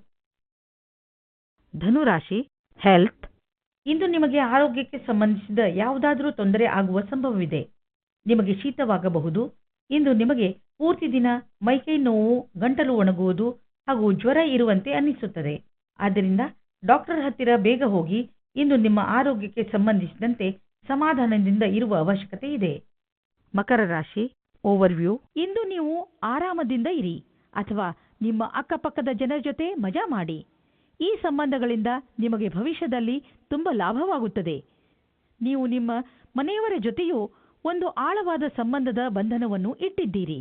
ಧನುರಾಶಿ ಹೆಲ್ತ್ ಇಂದು ನಿಮಗೆ ಆರೋಗ್ಯಕ್ಕೆ ಸಂಬಂಧಿಸಿದ ಯಾವುದಾದರೂ ತೊಂದರೆ ಆಗುವ ಸಂಭವವಿದೆ. ನಿಮಗೆ ಶೀತವಾಗಬಹುದು. ಇಂದು ನಿಮಗೆ ಪೂರ್ತಿ ದಿನ ಮೈಕೈ ನೋವು, ಗಂಟಲು ಒಣಗುವುದು ಹಾಗೂ ಜ್ವರ ಇರುವಂತೆ ಅನ್ನಿಸುತ್ತದೆ. ಆದ್ದರಿಂದ ಡಾಕ್ಟರ್ ಹತ್ತಿರ ಬೇಗ ಹೋಗಿ ಇಂದು ನಿಮ್ಮ ಆರೋಗ್ಯಕ್ಕೆ ಸಂಬಂಧಿಸಿದಂತೆ ಸಮಾಧಾನದಿಂದ ಇರುವ ಅವಶ್ಯಕತೆ ಇದೆ. ಮಕರ ರಾಶಿ ಓವರ್ವ್ಯೂ ಇಂದು ನೀವು ಆರಾಮದಿಂದ ಇರಿ ಅಥವಾ ನಿಮ್ಮ ಅಕ್ಕಪಕ್ಕದ ಜನರ ಜೊತೆ ಮಜಾ ಮಾಡಿ. ಈ ಸಂಬಂಧಗಳಿಂದ ನಿಮಗೆ ಭವಿಷ್ಯದಲ್ಲಿ ತುಂಬ ಲಾಭವಾಗುತ್ತದೆ. ನೀವು ನಿಮ್ಮ ಮನೆಯವರ ಜೊತೆಯೂ ಒಂದು ಆಳವಾದ ಸಂಬಂಧದ ಬಂಧನವನ್ನು ಇಟ್ಟಿದ್ದೀರಿ.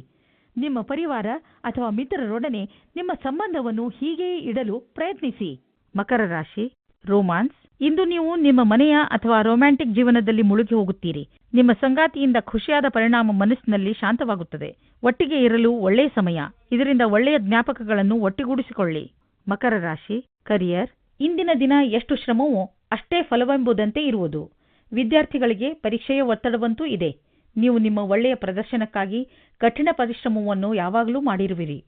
ನಿಮ್ಮ ಪರಿವಾರ ಅಥವಾ ಮಿತ್ರರೊಡನೆ ನಿಮ್ಮ ಸಂಬಂಧವನ್ನು ಹೀಗೆಯೇ ಇಡಲು ಪ್ರಯತ್ನಿಸಿ. ಮಕರ ರಾಶಿ, ರೋಮಾನ್ಸ್. ಇಂದು ನೀವು ನಿಮ್ಮ ಮನೆಯ ಅಥವಾ ರೊಮ್ಯಾಂಟಿಕ್ ಜೀವನದಲ್ಲಿ ಮುಳುಗಿ ಹೋಗುತ್ತೀರಿ. ನಿಮ್ಮ ಸಂಗಾತಿಯಿಂದ ಖುಷಿಯಾದ ಪರಿಣಾಮ ಮನಸ್ಸಿನಲ್ಲಿ ಶಾಂತವಾಗುತ್ತದೆ. ಒಟ್ಟಿಗೆ ಇರಲು ಒಳ್ಳೆಯ ಸಮಯ. ಇದರಿಂದ ಒಳ್ಳೆಯ ಜ್ಞಾಪಕಗಳನ್ನು ಒಟ್ಟಿಗೂಡಿಸಿಕೊಳ್ಳಿ. ಮಕರ ರಾಶಿ ಕರಿಯರ್ ಇಂದಿನ ದಿನ ಎಷ್ಟು ಶ್ರಮವೋ ಅಷ್ಟೇ ಫಲವೆಂಬುದಂತೆ ಇರುವುದು. ವಿದ್ಯಾರ್ಥಿಗಳಿಗೆ ಪರೀಕ್ಷೆಯ ಒತ್ತಡವಂತೂ ಇದೆ. ನೀವು ನಿಮ್ಮ ಒಳ್ಳೆಯ ಪ್ರದರ್ಶನಕ್ಕಾಗಿ ಕಠಿಣ ಪರಿಶ್ರಮವನ್ನು ಯಾವಾಗಲೂ ಮಾಡಿರುವಿರಿ.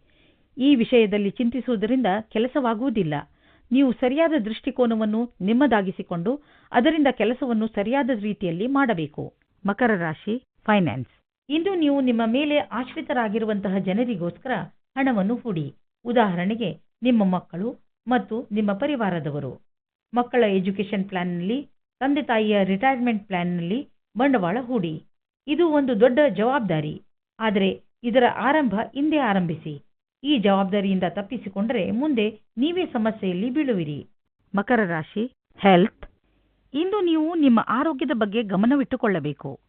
ಈ ವಿಷಯದಲ್ಲಿ ಚಿಂತಿಸುವುದರಿಂದ ಕೆಲಸವಾಗುವುದಿಲ್ಲ. ನೀವು ಸರಿಯಾದ ದೃಷ್ಟಿಕೋನವನ್ನು ನಿಮ್ಮದಾಗಿಸಿಕೊಂಡು ಅದರಿಂದ ಕೆಲಸವನ್ನು ಸರಿಯಾದ ರೀತಿಯಲ್ಲಿ ಮಾಡಬೇಕು. ಮಕರ ರಾಶಿ ಫೈನಾನ್ಸ್ ಇಂದು ನೀವು ನಿಮ್ಮ ಮೇಲೆ ಆಶ್ರಿತರಾಗಿರುವಂತಹ ಜನರಿಗೋಸ್ಕರ ಹಣವನ್ನು ಹೂಡಿ. ಉದಾಹರಣೆಗೆ, ನಿಮ್ಮ ಮಕ್ಕಳು ಮತ್ತು ನಿಮ್ಮ ಪರಿವಾರದವರು. ಮಕ್ಕಳ ಎಜುಕೇಷನ್ ಪ್ಲಾನ್ನಲ್ಲಿ, ತಂದೆ ತಾಯಿಯ ರಿಟೈರ್ಮೆಂಟ್ ಪ್ಲಾನ್ನಲ್ಲಿ ಬಂಡವಾಳ ಹೂಡಿ. ಇದು ಒಂದು ದೊಡ್ಡ ಜವಾಬ್ದಾರಿ. ಆದರೆ ಇದರ ಆರಂಭ ಇಂದೇ ಆರಂಭಿಸಿ. ಈ ಜವಾಬ್ದಾರಿಯಿಂದ ತಪ್ಪಿಸಿಕೊಂಡರೆ ಮುಂದೆ ನೀವೇ ಸಮಸ್ಯೆಯಲ್ಲಿ ಬೀಳುವಿರಿ. ಮಕರ ರಾಶಿ ಹೆಲ್ತ್ ಇಂದು ನೀವು ನಿಮ್ಮ ಆರೋಗ್ಯದ ಬಗ್ಗೆ ಗಮನವಿಟ್ಟುಕೊಳ್ಳಬೇಕು.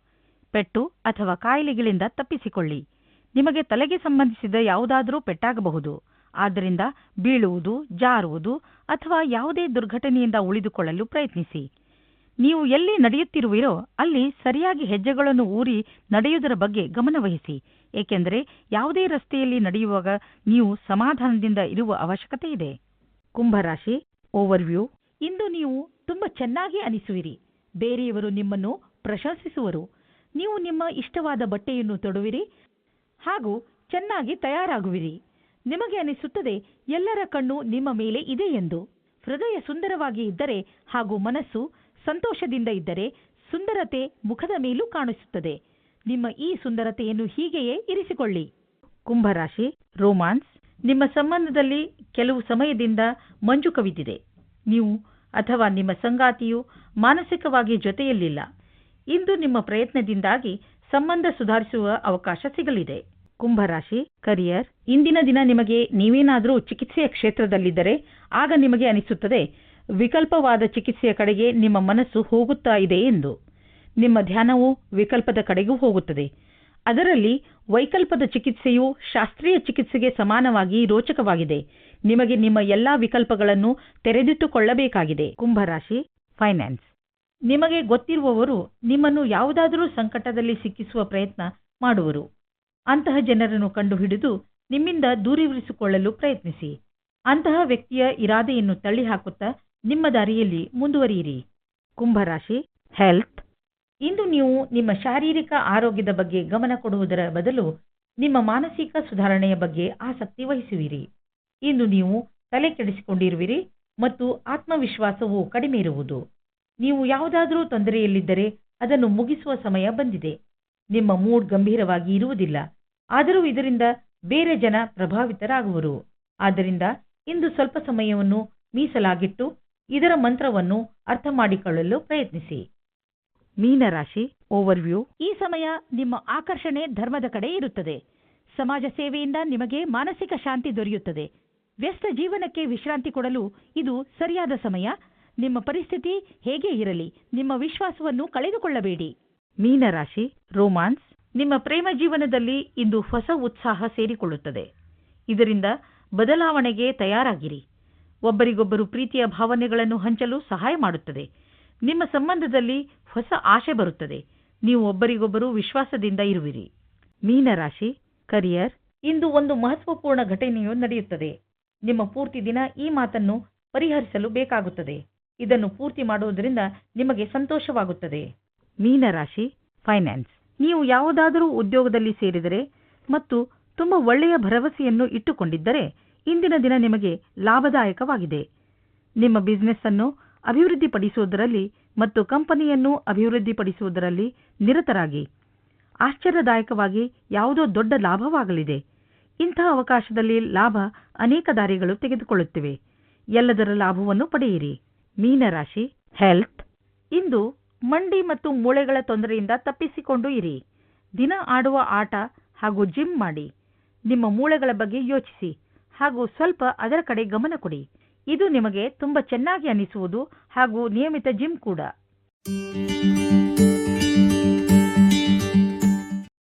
ಪೆಟ್ಟು ಅಥವಾ ಕಾಯಿಲೆಗಳಿಂದ ತಪ್ಪಿಸಿಕೊಳ್ಳಿ. ನಿಮಗೆ ತಲೆಗೆ ಸಂಬಂಧಿಸಿದ ಯಾವುದಾದರೂ ಪೆಟ್ಟಾಗಬಹುದು. ಆದ್ದರಿಂದ ಬೀಳುವುದು, ಜಾರುವುದು ಅಥವಾ ಯಾವುದೇ ದುರ್ಘಟನೆಯಿಂದ ಉಳಿದುಕೊಳ್ಳಲು ಪ್ರಯತ್ನಿಸಿ. ನೀವು ಎಲ್ಲಿ ನಡೆಯುತ್ತಿರುವಿರೋ ಅಲ್ಲಿ ಸರಿಯಾಗಿ ಹೆಜ್ಜೆಗಳನ್ನು ಊರಿ ನಡೆಯುವುದರ ಬಗ್ಗೆ ಗಮನವಹಿಸಿ. ಏಕೆಂದರೆ ಯಾವುದೇ ರಸ್ತೆಯಲ್ಲಿ ನಡೆಯುವಾಗ ನೀವು ಸಮಾಧಾನದಿಂದ ಇರುವ ಅವಶ್ಯಕತೆ ಇದೆ. ಕುಂಭರಾಶಿ ಓವರ್ವ್ಯೂ ಇಂದು ನೀವು ತುಂಬ ಚೆನ್ನಾಗಿ ಅನಿಸುವಿರಿ. ಬೇರೆಯವರು ನಿಮ್ಮನ್ನು ಪ್ರಶಂಸಿಸುವರು. ನೀವು ನಿಮ್ಮ ಇಷ್ಟವಾದ ಬಟ್ಟೆಯನ್ನು ತೊಡುವಿರಿ ಹಾಗೂ ಚೆನ್ನಾಗಿ ತಯಾರಾಗುವಿರಿ. ನಿಮಗೆ ಅನಿಸುತ್ತದೆ, ಎಲ್ಲರ ಕಣ್ಣು ನಿಮ್ಮ ಮೇಲೆ ಇದೆ ಎಂದು. ಹೃದಯ ಸುಂದರವಾಗಿ ಇದ್ದರೆ ಹಾಗೂ ಮನಸ್ಸು ಸಂತೋಷದಿಂದ ಇದ್ದರೆ ಸುಂದರತೆ ಮುಖದ ಮೇಲೂ ಕಾಣಿಸುತ್ತದೆ. ನಿಮ್ಮ ಈ ಸುಂದರತೆಯನ್ನು ಹೀಗೆಯೇ ಇರಿಸಿಕೊಳ್ಳಿ. ಕುಂಭರಾಶಿ, ರೋಮಾನ್ಸ್, ನಿಮ್ಮ ಸಂಬಂಧದಲ್ಲಿ ಕೆಲವು ಸಮಯದಿಂದ ಮಂಜು ಕವಿದಿದೆ. ನೀವು ಅಥವಾ ನಿಮ್ಮ ಸಂಗಾತಿಯು ಮಾನಸಿಕವಾಗಿ ಜೊತೆಯಲ್ಲಿಲ್ಲ. ಇಂದು ನಿಮ್ಮ ಪ್ರಯತ್ನದಿಂದಾಗಿ ಸಂಬಂಧ ಸುಧಾರಿಸುವ ಅವಕಾಶ ಸಿಗಲಿದೆ. ಕುಂಭರಾಶಿ ಕರಿಯರ್ ಇಂದಿನ ದಿನ ನಿಮಗೆ ನೀವೇನಾದರೂ ಚಿಕಿತ್ಸೆಯ ಕ್ಷೇತ್ರದಲ್ಲಿದ್ದರೆ ಆಗ ನಿಮಗೆ ಅನಿಸುತ್ತದೆ, ವಿಕಲ್ಪವಾದ ಚಿಕಿತ್ಸೆಯ ಕಡೆಗೆ ನಿಮ್ಮ ಮನಸ್ಸು ಹೋಗುತ್ತಾ ಇದೆ ಎಂದು. ನಿಮ್ಮ ಧ್ಯಾನವು ವಿಕಲ್ಪದ ಕಡೆಗೂ ಹೋಗುತ್ತದೆ. ಅದರಲ್ಲಿ ವೈಕಲ್ಪದ ಚಿಕಿತ್ಸೆಯು ಶಾಸ್ತ್ರೀಯ ಚಿಕಿತ್ಸೆಗೆ ಸಮಾನವಾಗಿ ರೋಚಕವಾಗಿದೆ. ನಿಮಗೆ ನಿಮ್ಮ ಎಲ್ಲಾ ವಿಕಲ್ಪಗಳನ್ನು ತೆರೆದಿಟ್ಟುಕೊಳ್ಳಬೇಕಾಗಿದೆ. ಕುಂಭರಾಶಿ ಫೈನಾನ್ಸ್ ನಿಮಗೆ ಗೊತ್ತಿರುವವರು ನಿಮ್ಮನ್ನು ಯಾವುದಾದರೂ ಸಂಕಟದಲ್ಲಿ ಸಿಕ್ಕಿಸುವ ಪ್ರಯತ್ನ ಮಾಡುವರು. ಅಂತಹ ಜನರನ್ನು ಕಂಡುಹಿಡಿದು ನಿಮ್ಮಿಂದ ದೂರವಿರಿಸಿಕೊಳ್ಳಲು ಪ್ರಯತ್ನಿಸಿ. ಅಂತಹ ವ್ಯಕ್ತಿಯ ಇರಾದೆಯನ್ನು ತಳ್ಳಿಹಾಕುತ್ತಾ ನಿಮ್ಮ ದಾರಿಯಲ್ಲಿ ಮುಂದುವರಿಯಿರಿ. ಕುಂಭರಾಶಿ ಹೆಲ್ತ್ ಇಂದು ನೀವು ನಿಮ್ಮ ಶಾರೀರಿಕ ಆರೋಗ್ಯದ ಬಗ್ಗೆ ಗಮನ ಕೊಡುವುದರ ಬದಲು ನಿಮ್ಮ ಮಾನಸಿಕ ಸುಧಾರಣೆಯ ಬಗ್ಗೆ ಆಸಕ್ತಿ ವಹಿಸುವಿರಿ. ಇಂದು ನೀವು ತಲೆ ಕೆಡಿಸಿಕೊಂಡಿರುವಿರಿ ಮತ್ತು ಆತ್ಮವಿಶ್ವಾಸವು ಕಡಿಮೆ ಇರುವುದು. ನೀವು ಯಾವುದಾದರೂ ತೊಂದರೆಯಲ್ಲಿದ್ದರೆ ಅದನ್ನು ಮುಗಿಸುವ ಸಮಯ ಬಂದಿದೆ. ನಿಮ್ಮ ಮೂಡ್ ಗಂಭೀರವಾಗಿ ಇರುವುದಿಲ್ಲ. ಆದರೂ ಇದರಿಂದ ಬೇರೆ ಜನ ಪ್ರಭಾವಿತರಾಗುವರು. ಆದ್ದರಿಂದ ಇಂದು ಸ್ವಲ್ಪ ಸಮಯವನ್ನು ಮೀಸಲಾಗಿಟ್ಟು ಇದರ ಮಂತ್ರವನ್ನು ಅರ್ಥ ಮಾಡಿಕೊಳ್ಳಲು ಪ್ರಯತ್ನಿಸಿ. ಮೀನರಾಶಿ ಓವರ್ವ್ಯೂ ಈ ಸಮಯ ನಿಮ್ಮ ಆಕರ್ಷಣೆ ಧರ್ಮದ ಕಡೆ ಇರುತ್ತದೆ. ಸಮಾಜ ಸೇವೆಯಿಂದ ನಿಮಗೆ ಮಾನಸಿಕ ಶಾಂತಿ ದೊರೆಯುತ್ತದೆ. ವ್ಯಸ್ತ ಜೀವನಕ್ಕೆ ವಿಶ್ರಾಂತಿ ಕೊಡಲು ಇದು ಸರಿಯಾದ ಸಮಯ. ನಿಮ್ಮ ಪರಿಸ್ಥಿತಿ ಹೇಗೆ ಇರಲಿ ನಿಮ್ಮ ವಿಶ್ವಾಸವನ್ನು ಕಳೆದುಕೊಳ್ಳಬೇಡಿ. ಮೀನರಾಶಿ ರೋಮಾನ್ಸ್ ನಿಮ್ಮ ಪ್ರೇಮ ಜೀವನದಲ್ಲಿ ಇಂದು ಹೊಸ ಉತ್ಸಾಹ ಸೇರಿಕೊಳ್ಳುತ್ತದೆ. ಇದರಿಂದ ಬದಲಾವಣೆಗೆ ತಯಾರಾಗಿರಿ. ಒಬ್ಬರಿಗೊಬ್ಬರು ಪ್ರೀತಿಯ ಭಾವನೆಗಳನ್ನು ಹಂಚಲು ಸಹಾಯ ಮಾಡುತ್ತದೆ. ನಿಮ್ಮ ಸಂಬಂಧದಲ್ಲಿ ಹೊಸ ಆಶೆ ಬರುತ್ತದೆ. ನೀವು ಒಬ್ಬರಿಗೊಬ್ಬರು ವಿಶ್ವಾಸದಿಂದ ಇರುವಿರಿ. ಮೀನರಾಶಿ, ಕರಿಯರ್, ಇಂದು ಒಂದು ಮಹತ್ವಪೂರ್ಣ ಘಟನೆಯು ನಡೆಯುತ್ತದೆ. ನಿಮ್ಮ ಪೂರ್ತಿ ದಿನ ಈ ಮಾತನ್ನು ಪರಿಹರಿಸಲು ಬೇಕಾಗುತ್ತದೆ. ಇದನ್ನು ಪೂರ್ತಿ ಮಾಡುವುದರಿಂದ ನಿಮಗೆ ಸಂತೋಷವಾಗುತ್ತದೆ. ಮೀನರಾಶಿ, ಫೈನಾನ್ಸ್. ನೀವು ಯಾವುದಾದರೂ ಉದ್ಯೋಗದಲ್ಲಿ ಸೇರಿದರೆ ಮತ್ತು ತುಂಬ ಒಳ್ಳೆಯ ಭರವಸೆಯನ್ನು ಇಟ್ಟುಕೊಂಡಿದ್ದರೆ ಇಂದಿನ ದಿನ ನಿಮಗೆ ಲಾಭದಾಯಕವಾಗಿದೆ. ನಿಮ್ಮ ಬಿಸಿನೆಸ್ ಅನ್ನು ಅಭಿವೃದ್ಧಿಪಡಿಸುವುದರಲ್ಲಿ ಮತ್ತು ಕಂಪನಿಯನ್ನು ಅಭಿವೃದ್ಧಿಪಡಿಸುವುದರಲ್ಲಿ ನಿರತರಾಗಿ. ಆಶ್ಚರ್ಯದಾಯಕವಾಗಿ ಯಾವುದೋ ದೊಡ್ಡ ಲಾಭವಾಗಲಿದೆ. ಇಂತಹ ಅವಕಾಶದಲ್ಲಿ ಲಾಭ ಅನೇಕ ದಾರಿಗಳು ತೆಗೆದುಕೊಳ್ಳುತ್ತಿವೆ. ಎಲ್ಲದರ ಲಾಭವನ್ನು ಪಡೆಯಿರಿ. ಮೀನರಾಶಿ ಹೆಲ್ತ್ ಇಂದು ಮಂಡಿ ಮತ್ತು ಮೂಳೆಗಳ ತೊಂದರೆಯಿಂದ ತಪ್ಪಿಸಿಕೊಂಡು ಇರಿ. ದಿನ ಆಡುವ ಆಟ ಹಾಗೂ ಜಿಮ್ ಮಾಡಿ. ನಿಮ್ಮ ಮೂಳೆಗಳ ಬಗ್ಗೆ ಯೋಚಿಸಿ ಹಾಗೂ ಸ್ವಲ್ಪ ಅದರ ಕಡೆ ಗಮನ ಕೊಡಿ. ಇದು ನಿಮಗೆ ತುಂಬಾ ಚೆನ್ನಾಗಿ ಅನಿಸುವುದು ಹಾಗೂ ನಿಯಮಿತ ಜಿಮ್ ಕೂಡ.